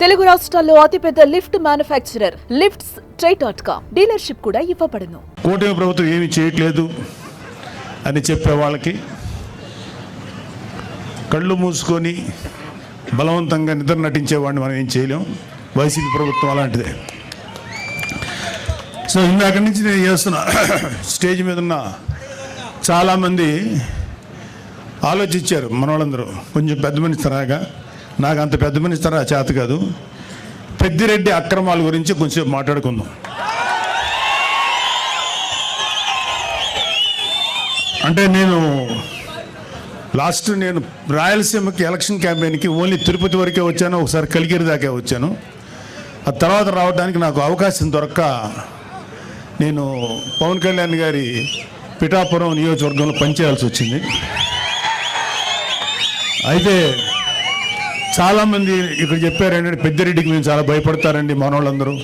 తెలుగు రాష్ట్రాల్లో అతిపెద్ద lift manufacturer lifts try dot com dealership కూడా ఇవ్వబడును. కూటమి ప్రభుత్వం ఏమి చేయట్లేదు అని చెప్పే వాళ్ళకి కళ్ళు మూసుకొని బలవంతంగా నిద్ర నటించేవాడిని మనం ఏం చేయలేం. వైసీపీ ప్రభుత్వం అలాంటిదే. సో ఇందాక నుంచి నేను చేస్తున్నా స్టేజ్ మీద ఉన్న చాలామంది ఆలోచించారు మన వాళ్ళందరూ కొంచెం పెద్ద మనిషి తరాగా నాకు అంత పెద్ద మనిషి ఇస్తారా చేత కాదు. పెద్దిరెడ్డి అక్రమాల గురించి కొంచెం మాట్లాడుకుందాం. అంటే నేను లాస్ట్ నేను రాయలసీమకి ఎలక్షన్ క్యాంపెయిన్కి ఓన్లీ తిరుపతి వరకే వచ్చాను ఒకసారి కలిగిరి దాకా వచ్చాను. ఆ తర్వాత రావడానికి నాకు అవకాశం దొరక్క నేను పవన్ కళ్యాణ్ గారి పిఠాపురం నియోజకవర్గంలో పనిచేయాల్సి వచ్చింది. అయితే చాలామంది ఇక్కడ చెప్పారు ఏంటంటే పెద్దిరెడ్డికి మేము చాలా భయపడతారండి మనోళ్ళందరూ.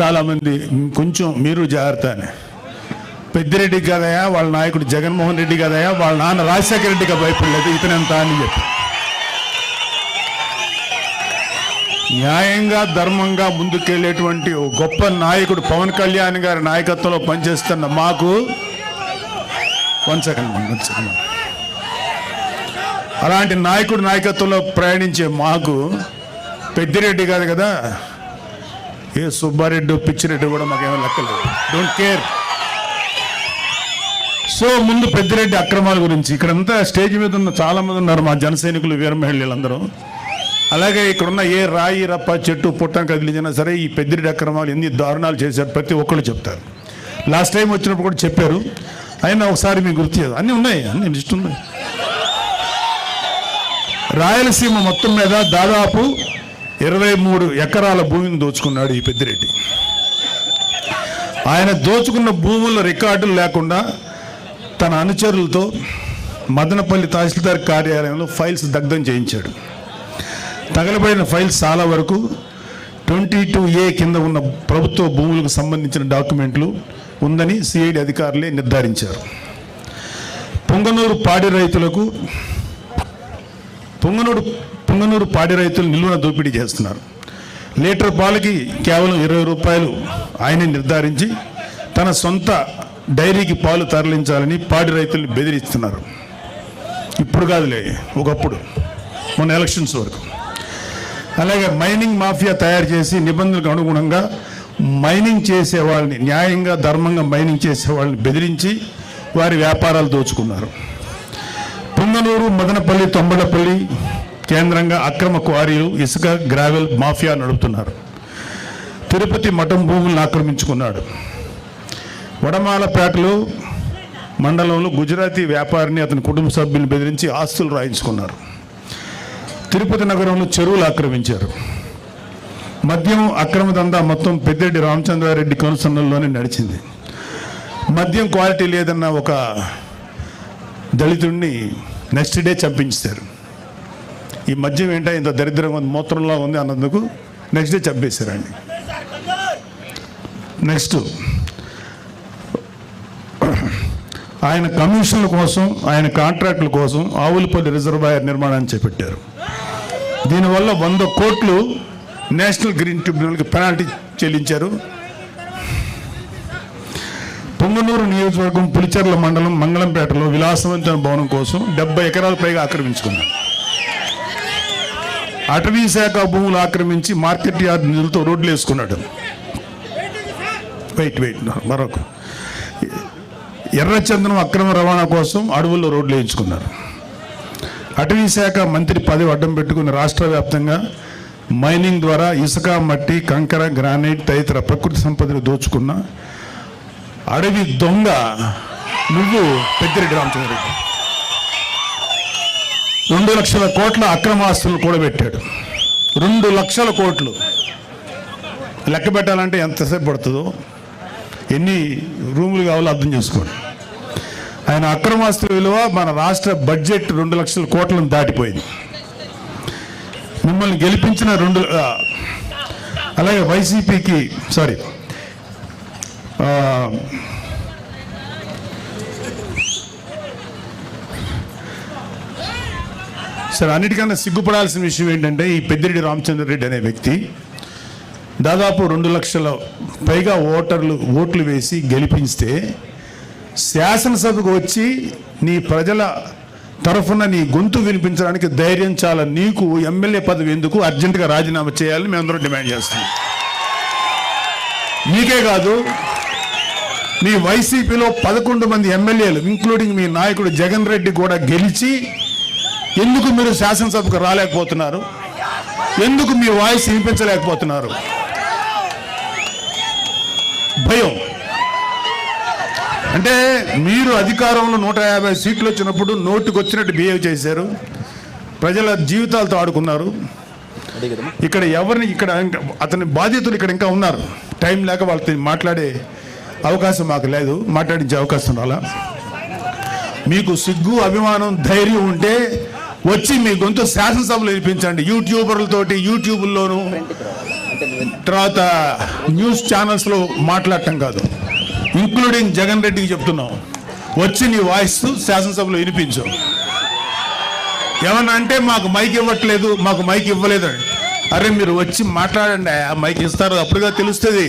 చాలామంది కొంచెం మీరు జాగ్రత్త అని పెద్దిరెడ్డి కదయా వాళ్ళ నాయకుడు జగన్మోహన్ రెడ్డి కదయా వాళ్ళ నాన్న రాజశేఖర రెడ్డిగా భయపడలేదు ఇతనెంత అని చెప్పి. న్యాయంగా ధర్మంగా ముందుకెళ్ళేటువంటి ఓ గొప్ప నాయకుడు పవన్ కళ్యాణ్ గారి నాయకత్వంలో పనిచేస్తున్న మాకు వన్ సెకండ్ వన్ సెకండ్ అలాంటి నాయకుడు నాయకత్వంలో ప్రయాణించే మాకు పెద్దిరెడ్డి కాదు కదా. ఏ సుబ్బారెడ్డి పిచ్చిరెడ్డి కూడా మాకేమో లెక్కలేదు. డోంట్ కేర్ సో ముందు పెద్దిరెడ్డి అక్రమాల గురించి ఇక్కడంతా స్టేజ్ మీద ఉన్న చాలామంది ఉన్నారు మా జనసైనికులు వీరమహిళలందరూ అలాగే ఇక్కడున్న ఏ రాయి రప్ప చెట్టు పుట్టం కదిలించినా సరే ఈ పెద్దిరెడ్డి అక్రమాలు ఎన్ని దారుణాలు చేశారు ప్రతి ఒక్కళ్ళు చెప్తారు. లాస్ట్ టైం వచ్చినప్పుడు కూడా చెప్పారు. అయినా ఒకసారి మీకు గుర్తు చేయదు అన్నీ ఉన్నాయి అన్ని లిస్ట్ ఉన్నాయి. రాయలసీమ మొత్తం మీద దాదాపు ఇరవై మూడు ఎకరాల భూమిని దోచుకున్నాడు ఈ పెద్దిరెడ్డి. ఆయన దోచుకున్న భూముల రికార్డులు లేకుండా తన అనుచరులతో మదనపల్లి తహసీల్దార్ కార్యాలయంలో ఫైల్స్ దగ్ధం చేయించాడు. తగలబడిన ఫైల్స్ చాలా వరకు ట్వంటీ టూ ఏ కింద ఉన్న ప్రభుత్వ భూములకు సంబంధించిన డాక్యుమెంట్లు ఉందని సిఐడి అధికారులే నిర్ధారించారు. పొంగనూరు పాడి రైతులకు పొంగనూరు పొంగనూరు పాడి రైతులు నిల్వన దోపిడీ చేస్తున్నారు. లీటర్ పాలకి కేవలం ఇరవై రూపాయలు ఆయనే నిర్ధారించి తన సొంత డైరీకి పాలు తరలించాలని పాడి రైతుల్ని బెదిరిస్తున్నారు. ఇప్పుడు కాదులే ఒకప్పుడు మొన్న ఎలక్షన్స్ వరకు. అలాగే మైనింగ్ మాఫియా తయారు చేసి నిబంధనలకు అనుగుణంగా మైనింగ్ చేసే వాళ్ళని న్యాయంగా ధర్మంగా మైనింగ్ చేసే వాళ్ళని బెదిరించి వారి వ్యాపారాలు దోచుకున్నారు. నందనూరు మదనపల్లి తొంబలపల్లి కేంద్రంగా అక్రమ క్వారీలు ఇసుక గ్రావెల్ మాఫియా నడుపుతున్నారు. తిరుపతి మఠం భూములను ఆక్రమించుకున్నాడు. వడమాలపేటలో మండలంలో గుజరాతీ వ్యాపారిని అతని కుటుంబ సభ్యులను బెదిరించి ఆస్తులు రాయించుకున్నారు. తిరుపతి నగరంలో చెరువులు ఆక్రమించారు. మద్యం అక్రమ దందా మొత్తం పెద్దిరెడ్డి రామచంద్రారెడ్డి కనుసన్నల్లోనే నడిచింది. మద్యం క్వాలిటీ లేదన్న ఒక దళితుడిని నెక్స్ట్ డే చంపించారు ఈ మద్యం ఏంటో ఇంత దరిద్రంగా ఉంది మూత్రంలో ఉంది అన్నందుకు నెక్స్ట్ డే చంపేశారండి. నెక్స్ట్ ఆయన కమిషన్ల కోసం ఆయన కాంట్రాక్టుల కోసం ఆవులపల్లి రిజర్వాయర్ నిర్మాణాన్ని చేపట్టారు. దీనివల్ల వంద కోట్లు నేషనల్ గ్రీన్ ట్రిబ్యునల్కి పెనాల్టీ చెల్లించారు. పొంగనూరు నియోజకవర్గం పులిచెర్ల మండలం మంగళంపేటలో విలాసవంతమైన భవనం కోసం డెబ్బై ఎకరాల పైగా ఆక్రమించుకున్నారు. అటవీ శాఖ భూములు ఆక్రమించి మార్కెట్ యార్డ్ నిధులతో రోడ్లు వేసుకున్నాడు. వెయిట్ వెయిట్ మరొక. ఎర్రచందనం అక్రమ రవాణా కోసం అడవుల్లో రోడ్లు వేయించుకున్నారు. అటవీ శాఖ మంత్రి పదవి అడ్డం పెట్టుకుని రాష్ట్ర వ్యాప్తంగా మైనింగ్ ద్వారా ఇసుక మట్టి కంకర గ్రానైట్ తదితర ప్రకృతి సంపదను దోచుకున్న అడవి దొంగ నువ్వు పెద్దిరెడ్డి రామచంద్రరెడ్డి. రెండు లక్షల కోట్ల అక్రమాస్తులను కూడబెట్టాడు. రెండు లక్షల కోట్లు. లెక్క పెట్టాలంటే ఎంతసేపు పడుతుందో? ఎన్ని రూములు కావాలో అర్థం చేసుకోండి. ఆయన అక్రమాస్తుల విలువ మన రాష్ట్ర బడ్జెట్ రెండు లక్షల కోట్లను దాటిపోయింది. మిమ్మల్ని గెలిపించిన రెండు అలాగే వైసీపీకి సారీ సరే అన్నిటికన్నా సిగ్గుపడాల్సిన విషయం ఏంటంటే ఈ పెద్దిరెడ్డి రామచంద్ర రెడ్డి అనే వ్యక్తి దాదాపు రెండు లక్షల పైగా ఓటర్లు ఓట్లు వేసి గెలిపిస్తే శాసనసభకు వచ్చి నీ ప్రజల తరఫున నీ గొంతు వినిపించడానికి ధైర్యం చాలా. నీకు ఎమ్మెల్యే పదవి ఎందుకు? అర్జెంటుగా రాజీనామా చేయాలని మేమందరం డిమాండ్ చేస్తున్నాం. నీకే కాదు మీ వైసీపీలో పదకొండు మంది ఎమ్మెల్యేలు ఇంక్లూడింగ్ మీ నాయకుడు జగన్ రెడ్డి కూడా గెలిచి ఎందుకు మీరు శాసనసభకు రాలేకపోతున్నారు? ఎందుకు మీ వాయిస్ వినిపించలేకపోతున్నారు? భయం. అంటే మీరు అధికారంలో నూట యాభై సీట్లు వచ్చినప్పుడు నోటుకు వచ్చినట్టు బిహేవ్ చేశారు. ప్రజల జీవితాలతో ఆడుకున్నారు. ఇక్కడ ఎవరిని ఇక్కడ అతని బాధితులు ఇక్కడ ఇంకా ఉన్నారు. టైం లేక వాళ్ళతో మాట్లాడే అవకాశం మాకు లేదు. మాట్లాడించే అవకాశం రాలా? మీకు సిగ్గు అభిమానం ధైర్యం ఉంటే వచ్చి మీ గొంతు శాసనసభలో వినిపించండి. యూట్యూబర్లతోటి యూట్యూబ్లోను తర్వాత న్యూస్ ఛానల్స్లో మాట్లాడటం కాదు. ఇంక్లూడింగ్ జగన్ రెడ్డికి చెప్తున్నాం. వచ్చి నీ వాయిస్ శాసనసభలో వినిపించు. ఏమన్నా అంటే మాకు మైక్ ఇవ్వట్లేదు మాకు మైక్ ఇవ్వలేదు అరే మీరు వచ్చి మాట్లాడండి ఆ మైక్ ఇస్తారు అప్పుడుగా తెలుస్తుంది.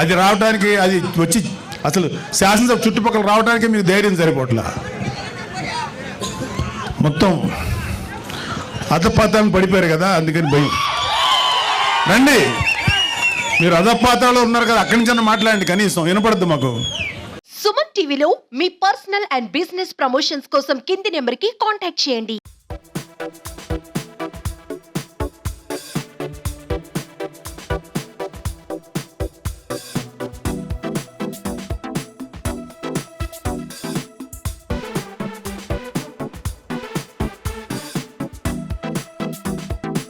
అది రావడానికి అది వచ్చి అసలు శాసనసభ చుట్టుపక్కల రావడానికి మీకు ధైర్యం సరిపోట్లా మొత్తం అధపాతాలను పడిపోయారు కదా అందుకని భయం. రండి. మీరు అధపాతాలో ఉన్నారు కదా అక్కడి నుంచి మాట్లాడండి కనీసం వినపడద్దు మాకు. సుమన్ టీవీలో మీ పర్సనల్ అండ్ బిజినెస్ ప్రమోషన్స్ కోసం కింది నెంబర్కి కాంటాక్ట్ చేయండి.